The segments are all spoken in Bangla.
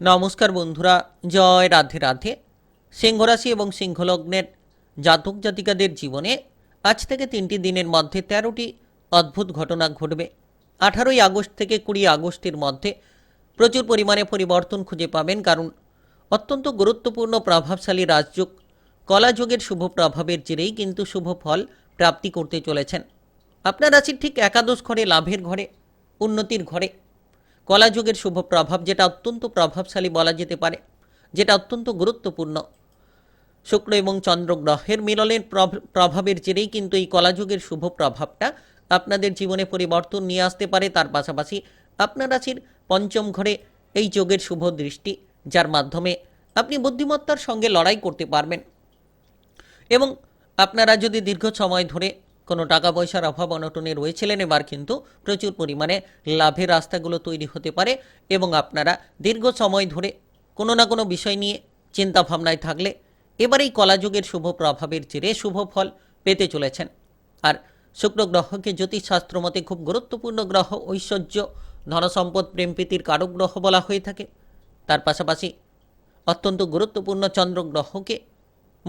নমস্কার বন্ধুরা, জয় রাধে রাধে। সিংহরাশি এবং সিংহলগ্নের জাতক জাতিকাদের জীবনে আজ থেকে তিনটি দিনের মধ্যে তেরোটি অদ্ভুত ঘটনা ঘটবে। আঠারোই আগস্ট থেকে কুড়ি আগস্টের মধ্যে প্রচুর পরিমাণে পরিবর্তন খুঁজে পাবেন কারণ অত্যন্ত গুরুত্বপূর্ণ প্রভাবশালী রাজযোগ, কলাযোগের শুভ প্রভাবের জেরেই কিন্তু শুভ ফল প্রাপ্তি করতে চলেছেন। আপনার রাশির ঠিক একাদশ ঘরে, লাভের ঘরে, উন্নতির ঘরে। কলাযুগের শুভ প্রভাব, যেটা অত্যন্ত প্রভাবশালী বলা যেতে পারে, যেটা অত্যন্ত গুরুত্বপূর্ণ। শুক্র এবং চন্দ্র গ্রহের মিলনের প্রভ- প্রভাবের জেরেই কিন্তু এই কলাযুগের শুভ প্রভাবটা আপনাদের জীবনে পরিবর্তন নিয়ে আসতে পারে। তার পাশাপাশি আপনার রাশির পঞ্চম ঘরে এই যোগের শুভ দৃষ্টি, যার মাধ্যমে আপনি বুদ্ধিমত্তার সঙ্গে লড়াই করতে পারবেন। এবং আপনারা যদি দীর্ঘ সময় ধরে কোনো টাকা পয়সার অভাব অনটনে রয়েছিলেন এবার কিন্তু প্রচুর পরিমাণে লাভের রাস্তাগুলো তৈরি হতে পারে এবং আপনারা দীর্ঘ সময় ধরে কোনো না কোনো বিষয় নিয়ে চিন্তা ভাবনায় থাকলে এবার এই কলাযুগের শুভ প্রভাবের জেরে শুভ ফল পেতে চলেছেন। আর শুক্র গ্রহকে জ্যোতিষশাস্ত্র মতে খুব গুরুত্বপূর্ণ গ্রহ ঐশ্বর্য, ধনসম্পদ, প্রেম প্রীতির কারক গ্রহ বলা হয়ে থাকে। তার পাশাপাশি অত্যন্ত গুরুত্বপূর্ণ চন্দ্র গ্রহকে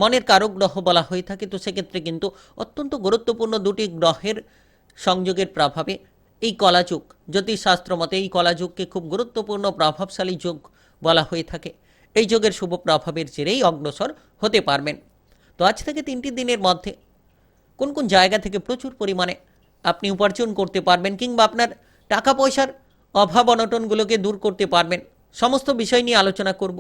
মনের কারক গ্রহ বলা হয়ে থাকে। তো সেক্ষেত্রে কিন্তু অত্যন্ত গুরুত্বপূর্ণ দুটি গ্রহের সংযোগের প্রভাবে এই কলাযুগ, জ্যোতিষশাস্ত্র মতে এই কলাযুগকে খুব গুরুত্বপূর্ণ, প্রভাবশালী যুগ বলা হয়ে থাকে। এই যোগের শুভ প্রভাবের জেরেই অগ্রসর হতে পারবেন। তো আজ থেকে তিনটি দিনের মধ্যে কোন কোন জায়গা থেকে প্রচুর পরিমাণে আপনি উপার্জন করতে পারবেন কিংবা আপনার টাকা পয়সার অভাব অনটনগুলোকে দূর করতে পারবেন, সমস্ত বিষয় নিয়ে আলোচনা করব।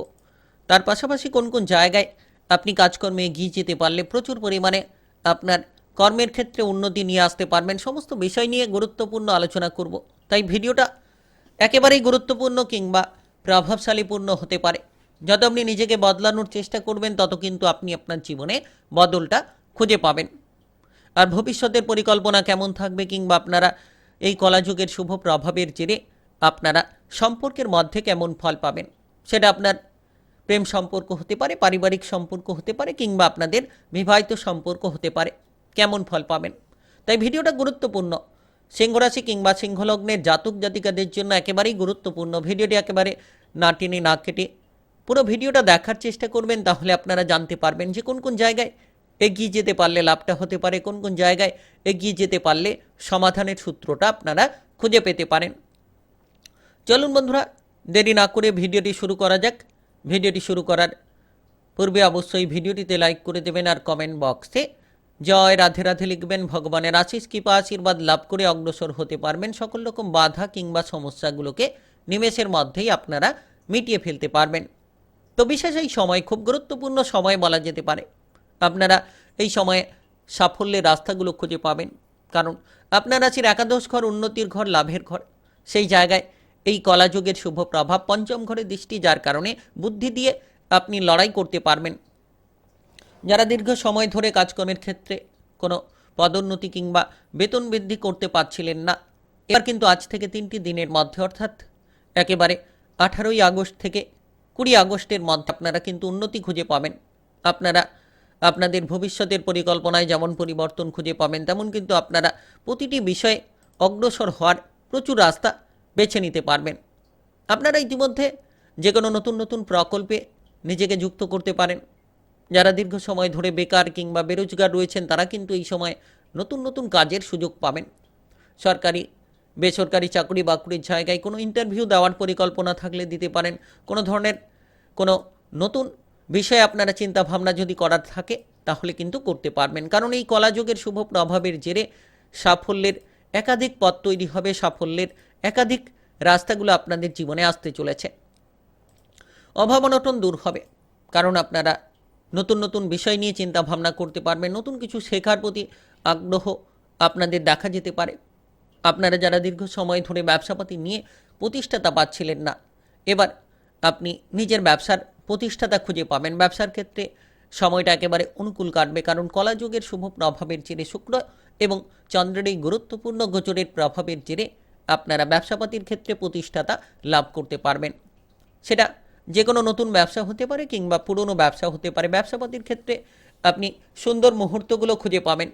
তার পাশাপাশি কোন কোন জায়গায় আপনি কাজকর্মে এগিয়ে যেতে পারলে প্রচুর পরিমাণে আপনার কর্মের ক্ষেত্রে উন্নতি নিয়ে আসতে পারবেন। সমস্ত বিষয় নিয়ে গুরুত্বপূর্ণ আলোচনা করব। তাই ভিডিওটা একেবারেই গুরুত্বপূর্ণ কিংবা প্রভাবশালীপূর্ণ হতে পারে। যত আপনি নিজেকে বদলানোর চেষ্টা করবেন, তত কিন্তু আপনি আপনার জীবনে বদলটা খুঁজে পাবেন। আর ভবিষ্যতের পরিকল্পনা কেমন থাকবে কিংবা আপনারা এই কলাযুগের শুভ প্রভাবের জেরে আপনারা সম্পর্কের মধ্যে কেমন ফল পাবেন, সেটা আপনার প্রেম সম্পর্ক হতে পারে, পারিবারিক সম্পর্ক হতে পারে কিংবা আপনাদের বিবাহিত সম্পর্ক হতে পারে। কেমন ফল পাবেন? তাই ভিডিওটা গুরুত্বপূর্ণ। সিংহরাশি কিংবা সিংহলগ্নের জাতক জাতিকাদের জন্য একেবারেই গুরুত্বপূর্ণ। ভিডিওটি একেবারে না টেনে না কেটে পুরো ভিডিওটা দেখার চেষ্টা করবেন, তাহলে আপনারা জানতে পারবেন যে কোন কোন জায়গায় এগিয়ে যেতে পারলে লাভটা হতে পারে, কোন কোন জায়গায় এগিয়ে যেতে পারলে সমাধানের সূত্রটা আপনারা খুঁজে পেতে পারেন। চলুন বন্ধুরা, দেরি না করে ভিডিওটি শুরু করা যাক। ভিডিওটি শুরু করার পূর্বে অবশ্যই ভিডিওটিতে লাইক করে দেবেন আর কমেন্ট বক্সে জয়, রাধে রাধে লিখবেন। ভগবানের আশিস, কৃপা, আশীর্বাদ লাভ করে অগ্রসর হতে পারবেন। সকল রকম বাধা কিংবা সমস্যাগুলোকে নিমেষের মধ্যেই আপনারা মিটিয়ে ফেলতে পারবেন। তো বিশেষ এই সময়, খুব গুরুত্বপূর্ণ সময় বলা যেতে পারে। আপনারা এই সময়ে সাফল্যের রাস্তাগুলো খুঁজে পাবেন। কারণ আপনার আছেন একাদশ ঘর, উন্নতির ঘর, লাভের ঘর। সেই জায়গায় এই কলাযুগের শুভ প্রভাব পঞ্চম ঘরে দৃষ্টি, যার কারণে বুদ্ধি দিয়ে আপনি লড়াই করতে পারবেন। যারা দীর্ঘ সময় ধরে কাজকর্মের ক্ষেত্রে কোনো পদোন্নতি কিংবা বেতন বৃদ্ধি করতে পারছিলেন না, এবার কিন্তু আজ থেকে তিনটি দিনের মধ্যে, অর্থাৎ একেবারে আঠারোই আগস্ট থেকে কুড়ি আগস্টের মধ্যে আপনারা কিন্তু উন্নতি খুঁজে পাবেন। আপনারা আপনাদের ভবিষ্যতের পরিকল্পনায় যেমন পরিবর্তন খুঁজে পাবেন, তেমন কিন্তু আপনারা প্রতিটি বিষয়ে অগ্রসর হওয়ার প্রচুর রাস্তা বেছে নিতে পারবেন। আপনারা ইতিমধ্যে যে কোনো নতুন নতুন প্রকল্পে নিজেকে যুক্ত করতে পারেন। যারা দীর্ঘ সময় ধরে বেকার কিংবা বেরোজগার রয়েছেন, তারা কিন্তু এই সময় নতুন নতুন কাজের সুযোগ পাবেন। সরকারি, বেসরকারি চাকরি বাকরির জায়গায় কোনো ইন্টারভিউ দেওয়ার পরিকল্পনা থাকলে দিতে পারেন। কোনো ধরনের কোনো নতুন বিষয়ে আপনারা চিন্তা ভাবনা যদি করার থাকে, তাহলে কিন্তু করতে পারবেন। কারণ এই কলাযুগের শুভ প্রভাবের জেরে সাফল্যের একাধিক পথ তৈরি হবে। সাফল্যের একাধিক রাস্তাগুলো আপনাদের জীবনে আসতে চলেছে। অভাব অনটন দূর হবে। কারণ আপনারা নতুন নতুন বিষয় নিয়ে চিন্তা ভাবনা করতে পারবেন, নতুন কিছু শেখার প্রতি আগ্রহ আপনাদের দেখা যেতে পারে। আপনারা যারা দীর্ঘ সময় ধরে ব্যবসাপাতি নিয়ে প্রতিষ্ঠাতা পাচ্ছিলেন না, এবার আপনি নিজের ব্যবসার প্রতিষ্ঠাতা খুঁজে পাবেন। ব্যবসার ক্ষেত্রে সময়টা একেবারে অনুকূল কাটবে, কারণ কলাযুগের শুভ প্রভাবের জেরে শুক্র এবং চন্দ্রের এই গুরুত্বপূর্ণ গোচরের প্রভাবের জেরে আপনারা ব্যবসাপাতির ক্ষেত্রে প্রতিষ্ঠাতা লাভ করতে পারবেন। সেটা যে কোনো নতুন ব্যবসা হতে পারে কিংবা পুরনো ব্যবসা হতে পারে। ব্যবসাপাতির ক্ষেত্রে আপনি সুন্দর মুহূর্তগুলো খুঁজে পাবেন।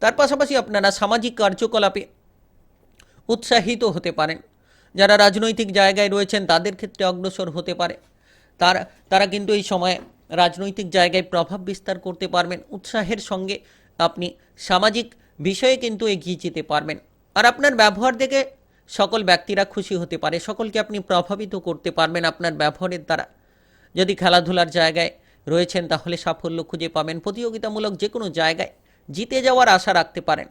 তার পাশাপাশি আপনারা সামাজিক কার্যকলাপে উৎসাহিত হতে পারেন। যারা রাজনৈতিক জায়গায় রয়েছেন, তাদের ক্ষেত্রে অগ্রসর হতে পারে। তারা তারা কিন্তু এই সময়ে রাজনৈতিক জায়গায় প্রভাব বিস্তার করতে পারবেন। উৎসাহের সঙ্গে আপনি সামাজিক বিষয়ে কিন্তু এগিয়ে যেতে পারবেন। আর আপনার ব্যবহার দেখে সকল ব্যক্তিরা খুশি হতে পারে, সকলকে আপনি প্রভাবিত করতে পারবেন আপনার ব্যবহারের দ্বারা। যদি খেলাধুলার জায়গায় রয়েছেন, তাহলে সাফল্য খুঁজে পাবেন। প্রতিযোগিতামূলক যে কোনো জায়গায় জিতে যাওয়ার আশা রাখতে পারেন।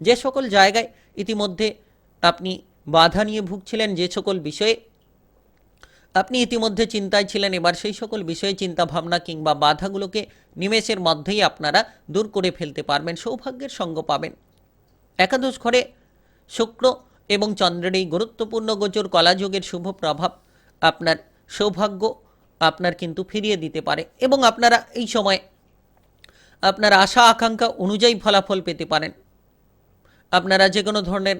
যে সকল জায়গায় ইতিমধ্যে আপনি বাধা নিয়ে ভুগছিলেন, যে সকল বিষয়ে আপনি ইতিমধ্যে চিন্তায় ছিলেন, এবার সেই সকল বিষয়ে চিন্তা ভাবনা কিংবা বাধাগুলোকে নিমেষের মধ্যেই আপনারা দূর করে ফেলতে পারবেন, সৌভাগ্যের সঙ্গ পাবেন। একাদশ ঘরে শুক্র এবং চন্দ্রের এই গুরুত্বপূর্ণ গোচর কলাযোগের শুভ প্রভাব আপনার সৌভাগ্য আপনার কিন্তু ফিরিয়ে দিতে পারে এবং আপনারা এই সময় আপনার আশা আকাঙ্ক্ষা অনুযায়ী ফলাফল পেতে পারেন। আপনারা যে কোনো ধরনের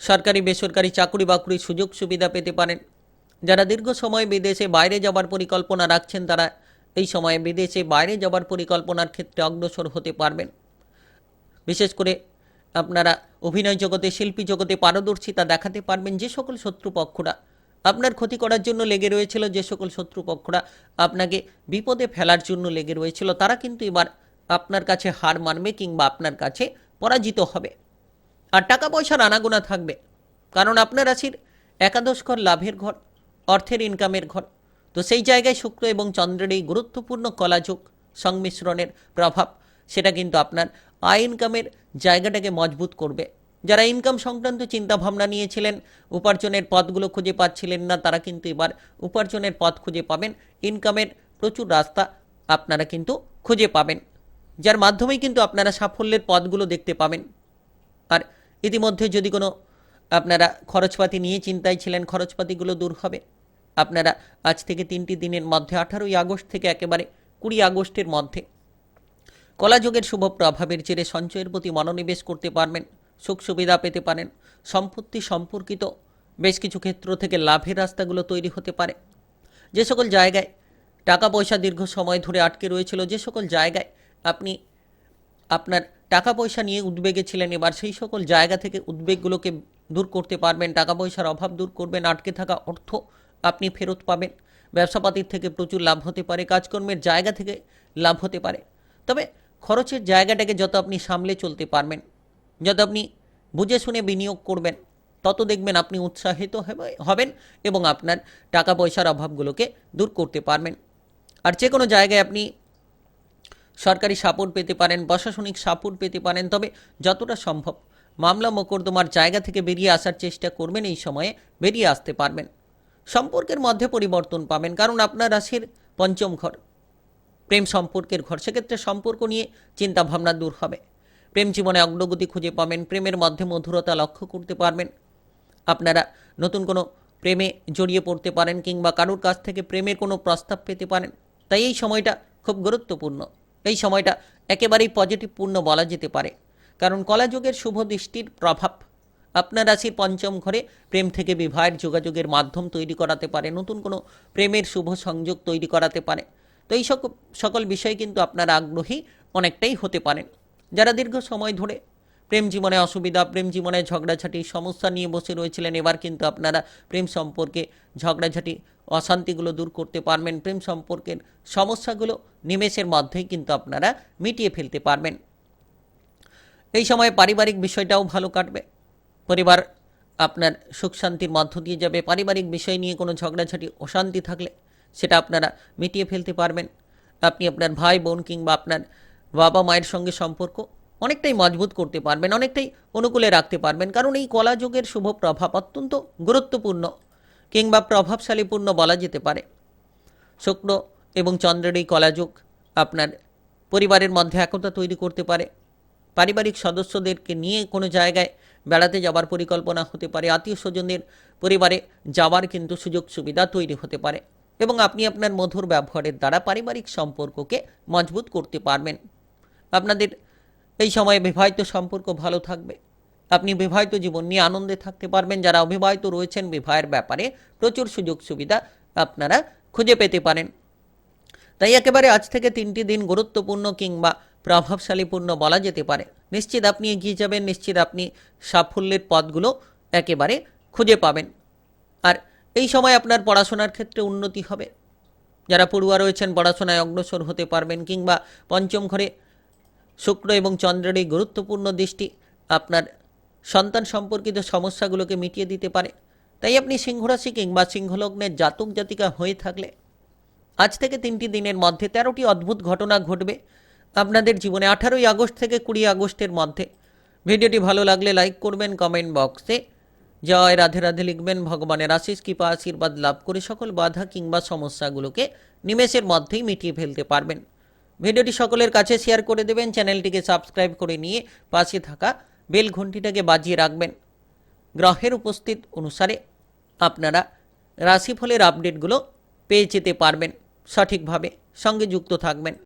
সরকারি, বেসরকারি চাকরি বাকরির সুযোগ সুবিধা পেতে পারেন। যারা দীর্ঘ সময় বিদেশে বাইরে যাবার পরিকল্পনা রাখছেন, তারা এই সময়ে বিদেশে বাইরে যাবার পরিকল্পনার ক্ষেত্রে অগ্রসর হতে পারবেন। বিশেষ করে আপনারা অভিনয় জগতে, শিল্পী জগতে পারদর্শিতা দেখাতে পারবেন যে সকল শত্রুপক্ষরা আপনার ক্ষতি করার জন্য লেগে রয়েছিল যে সকল শত্রুপক্ষরা আপনাকে বিপদে ফেলার জন্য লেগে রয়েছিল। তারা কিন্তু এবার আপনার কাছে হার মানবে কিংবা আপনার কাছে পরাজিত হবে। আর টাকা পয়সার আনাগোনা থাকবে। কারণ আপনার রাশির একাদশ ঘর লাভের ঘর, অর্থের ইনকামের ঘর। তো সেই জায়গায় শুক্র এবং চন্দ্রের এই গুরুত্বপূর্ণ কলাযোগ সংমিশ্রণের প্রভাব সেটা কিন্তু আপনার আয় ইনকামের জায়গাটাকে মজবুত করবে। যারা ইনকাম সংক্রান্ত চিন্তা ভাবনা নিয়েছিলেন, উপার্জনের পথগুলো খুঁজে পাচ্ছিলেন না, তারা কিন্তু এবার উপার্জনের পথ খুঁজে পাবেন। ইনকামের প্রচুর রাস্তা আপনারা কিন্তু খুঁজে পাবেন। যার মাধ্যমেই কিন্তু আপনারা সাফল্যের পথগুলো দেখতে পাবেন। আর ইতিমধ্যে যদি কোনো আপনারা খরচপাতি নিয়ে চিন্তায় ছিলেন, খরচপাতিগুলো দূর হবে। আপনারা আজ থেকে তিনটি দিনের মধ্যে, আঠারোই আগস্ট থেকে একেবারে কুড়ি আগস্টের মধ্যে কলাযোগের শুভ প্রভাবের জেরে সঞ্চয়ের প্রতি মনোনিবেশ করতে পারবেন, সুখ সুবিধা পেতে পারেন, সম্পত্তি সম্পর্কিত বেশ কিছু ক্ষেত্র থেকে লাভের রাস্তাগুলো তৈরি হতে পারে। যে সকল জায়গায় টাকা পয়সা দীর্ঘ সময় ধরে আটকে রয়েছিল, যে সকল জায়গায় আপনি আপনার টাকা পয়সা নিয়ে উদ্বেগে ছিলেন, এবার সেই সকল জায়গা থেকে উদ্বেগগুলোকে দূর করতে পারবেন। টাকা পয়সার অভাব দূর করবেন, আটকে থাকা অর্থ আপনি ফেরত পাবেন। ব্যবসাপাতির থেকে প্রচুর লাভ হতে পারে, কাজকর্মের জায়গা থেকে লাভ হতে পারে। তবে খরচের জায়গাটাকে যত আপনি সামলে চলতে পারবেন, যত আপনি বুঝে শুনে বিনিয়োগ করবেন, তত দেখবেন আপনি উৎসাহিত হবেন এবং আপনার টাকা পয়সার অভাবগুলোকে দূর করতে পারবেন। আর যে কোনো জায়গায় আপনি সরকারি সাপোর্ট পেতে পারেন, প্রশাসনিক সাপোর্ট পেতে পারেন, তবে যতটা সম্ভব মামলা মোকদ্দমার জায়গা থেকে বেরিয়ে আসার চেষ্টা করবেন, এই সময়ে বেরিয়ে আসতে পারবেন। সম্পর্কের মধ্যে পরিবর্তন পাবেন, কারণ আপনার রাশির পঞ্চম ঘর। প্রেম সম্পর্কের ঘর। সেক্ষেত্রে সম্পর্ক নিয়ে চিন্তা ভাবনা দূর হবে। প্রেম জীবনে অগ্রগতি খুঁজে পাবেন। প্রেমের মধ্যে মধুরতা লক্ষ্য করতে পারবেন। আপনারা নতুন কোনো প্রেমে জড়িয়ে পড়তে পারেন কিংবা কারোর কাছ থেকে প্রেমের কোনো প্রস্তাব পেতে পারেন। তাই এই সময়টা খুব গুরুত্বপূর্ণ। এই সময়টা একেবারেই পজিটিভপূর্ণ বলা যেতে পারে। কারণ কলাযুগের শুভ দৃষ্টির প্রভাব। আপনার রাশির পঞ্চম ঘরে প্রেম থেকে বিবাহের যোগাযোগের মাধ্যম তৈরি করাতে পারে। নতুন কোনো প্রেমের শুভ সংযোগ তৈরি করাতে পারে। তো এই সকল বিষয়ে কিন্তু আপনারা আগ্রহী অনেকটাই হতে পারেন। যারা দীর্ঘ সময় ধরে প্রেম জীবনে অসুবিধা, প্রেম জীবনে ঝগড়াঝাটি, সমস্যা নিয়ে বসে রয়েছিলেন, এবার কিন্তু আপনারা প্রেম সম্পর্কে ঝগড়াঝাটি, অশান্তিগুলো দূর করতে পারবেন। প্রেম সম্পর্কের সমস্যাগুলো নিমেষের মধ্যেই কিন্তু আপনারা মিটিয়ে ফেলতে পারবেন। এই সময় পারিবারিক বিষয়টাও ভালো কাটবে। পরিবার আপনার সুখ শান্তির মধ্য দিয়ে যাবে। পারিবারিক বিষয় নিয়ে কোনো ঝগড়াঝাটি, অশান্তি থাকলে সেটা আপনারা মিটিয়ে ফেলতে পারবেন। আপনি আপনার ভাই, বোন কিংবা আপনার বাবা, মায়ের সঙ্গে সম্পর্ক অনেকটাই মজবুত করতে পারবেন, অনেকটাই অনুকূলে রাখতে পারবেন। কারণ এই কলাযুগের শুভ প্রভাব অত্যন্ত গুরুত্বপূর্ণ কিংবা প্রভাবশালীপূর্ণ বলা যেতে পারে। শুক্র এবং চন্দ্রের এই কলাযুগ আপনার পরিবারের মধ্যে একতা তৈরি করতে পারে। পারিবারিক সদস্যদেরকে নিয়ে কোনো জায়গায় বেড়াতে যাওয়ার পরিকল্পনা হতে পারে। আত্মীয় স্বজনদের পরিবারে যাওয়ার কিন্তু সুযোগ সুবিধা তৈরি হতে পারে। এবং আপনি আপনার মধুর ব্যবহারের দ্বারা পারিবারিক সম্পর্ককে মজবুত করতে পারবেন। আপনাদের এই সময়ে বিবাহিত সম্পর্ক ভালো থাকবে। আপনি বিবাহিত জীবন নিয়ে আনন্দে থাকতে পারবেন। যারা অবিবাহিত রয়েছেন, বিবাহের ব্যাপারে প্রচুর সুযোগ সুবিধা আপনারা খুঁজে পেতে পারেন। তাই একেবারে আজ থেকে তিনটি দিন গুরুত্বপূর্ণ কিংবা প্রভাবশালীপূর্ণ বলা যেতে পারে। নিশ্চিত আপনি এগিয়ে যাবেন, নিশ্চিত আপনি সাফল্যের পথগুলো একেবারে খুঁজে পাবেন। আর এই সময় আপনার পড়াশোনার ক্ষেত্রে উন্নতি হবে। যারা পড়ুয়া রয়েছেন, পড়াশোনায় অগ্রসর হতে পারবেন কিংবা পঞ্চম ঘরে শুক্র এবং চন্দ্রের এই গুরুত্বপূর্ণ দৃষ্টি আপনার সন্তান সম্পর্কিত সমস্যাগুলোকে মিটিয়ে দিতে পারে। তাই আপনি সিংহরাশি কিংবা সিংহলগ্নের জাতক জাতিকা হয়ে থাকলে আজ থেকে তিনটি দিনের মধ্যে তেরোটি অদ্ভুত ঘটনা ঘটবে আপনাদের জীবনে। আঠারোই আগস্ট থেকে কুড়ি আগস্টের মধ্যে। ভিডিওটি ভালো লাগলে লাইক করবেন, কমেন্ট বক্সে জয় রাধে রাধে লিখবেন ভগবানের আশিস, কৃপা, আশীর্বাদ লাভ করে সকল বাধা কিংবা সমস্যাগুলোকে নিমেষের মধ্যেই মিটিয়ে ফেলতে পারবেন। ভিডিওটি সকলের কাছে শেয়ার করে দেবেন, চ্যানেলটিকে সাবস্ক্রাইব করে নিয়ে পাশে থাকা বেল ঘন্টিটাকে বাজিয়ে রাখবেন। গ্রহের উপস্থিত অনুসারে আপনারা রাশিফলের আপডেটগুলো পেয়ে যেতে পারবেন। সঠিকভাবে সঙ্গে যুক্ত থাকবেন।